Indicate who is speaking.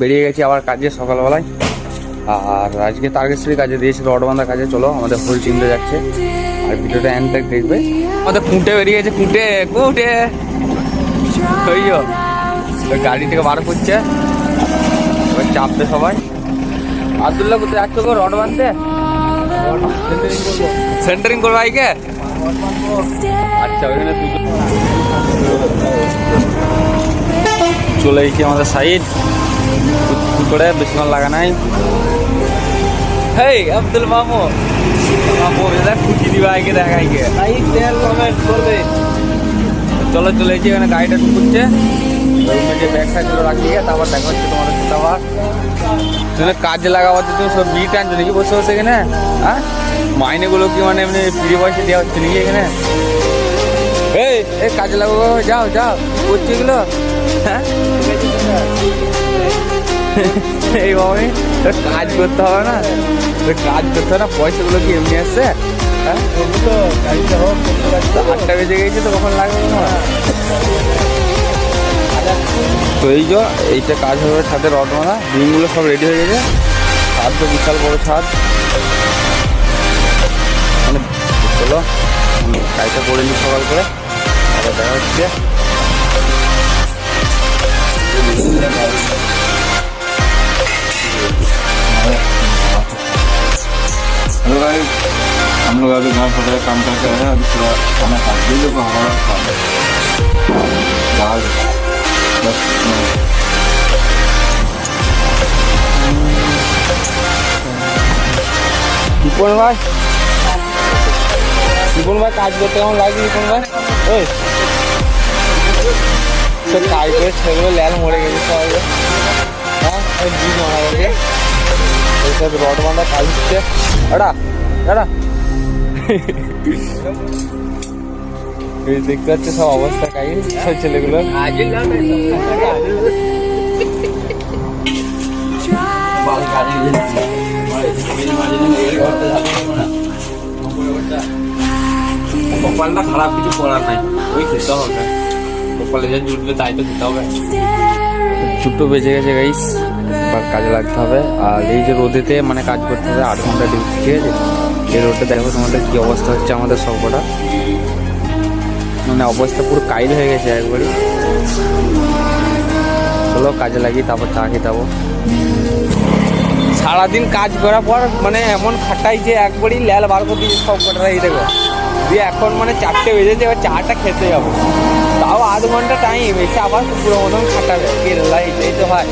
Speaker 1: বেরিয়ে গেছি আবার কাজে সকালবেলায়। আর আজকে তারকেশ্বরী কাজে দিয়েছে রড বাঁধা কাজে, চলো আমাদের ফুল টিমটা যাচ্ছে। আর ভিডিওটা এন্ড তক দেখবে। আমাদের কুঁটে বেরিয়ে গেছে কুঁটে কুঁটে গাড়ি থেকে বার করছে। এবার চাপবে সবাই। আবদুল্লাহ, কোথায় যাচ্ছ গো রড বাঁধতে? সেন্টারিং করব আইকে আচ্ছা ওইখানে চলে এসেছি আমাদের সাইড। করে? বেশিক্ষণ লাগা নাই। হেই, আব্দুল মামু। মামু খুশি দিবা আইকে দেখ আইকে চলো, চলে এসেছি, এখানে গাড়িটা ঢুকুচ্ছে ব্যাগ ফ্যাগগুলো রাখি, তারপর দেখা হচ্ছে তোমাদের সাথে আবার। তুমি কাজে লাগাবার তুমি সব বিট আনছো নাকি বসে বসে এখানে? হ্যাঁ? মাইনেগুলো কি মানে এমনি ফ্রি পয়সা দেওয়া হচ্ছে নাকি এখানে? এই এই কাজে লাগাবো যাও যাও করছ হ্যাঁ? এই তোর কাজ করতে হবে না। কাজ করতে হবে না, পয়সাগুলো কি এমনি আসছে? হ্যাঁ? আটটা বেজে গেছে তো, কখন লাগবে না তো এই যে, এইটা কাজ হবে ছাদের রড মারা বিমগুলো সব রেডি হয়ে গেছে। ছাদ তো বিশাল বড় ছাদ। মানে চলো কাজটা করে নিই সকাল করে। Philadelphia.
Speaker 2: हेलो भाई हम लोग अभी घर पर काम कर रहे हैं अभी थोड़ा खाना खा लीजिए को हमारा खाना दाल बस
Speaker 1: बोल भाई রিপন ভাই কাজ করতে কেমন লাগে রিপন ভাই? ওই সে কাজ করে সেগুলো ল্যাল মরে গেছে সবাই। হ্যাঁ ওই বীজ মারা গেছে। এইসব রড বাঁধা কাজ হচ্ছে। এডা এডা এই দেখতে পাচ্ছে সব অবস্থা কাজ সব ছেলেগুলো। কপালটা খারাপ কিছু করার নাই। ওই খেতে হবে। কপালে যা জুটবে, তাই তো খেতে হবে। দুটো বেজে গেছে গাইস এবার কাজে লাগতে হবে। আর এই যে রোদেতে মানে কাজ করতে হবে, আট ঘণ্টা ডিউটি ঠিক আছে? এই রোদে দেখো তোমাদের কী অবস্থা হচ্ছে আমাদের সবকটা। মানে অবস্থা পুরো কাইল হয়ে গেছে একবারই। চলো কাজে লাগি তারপর চা খেতে সারাদিন কাজ করার পর মানে এমন খাটাই যে একবারই ল্যাল বার করে দিয়েছে সব কটারা এই দেখো। দিয়ে এখন মানে চারটে বেজেছে, এবার চাটা খেতে যাব। তাও আধ ঘণ্টা টাইম এসে আবার পুরো মতন খাটাবে। এর এই তো হয়।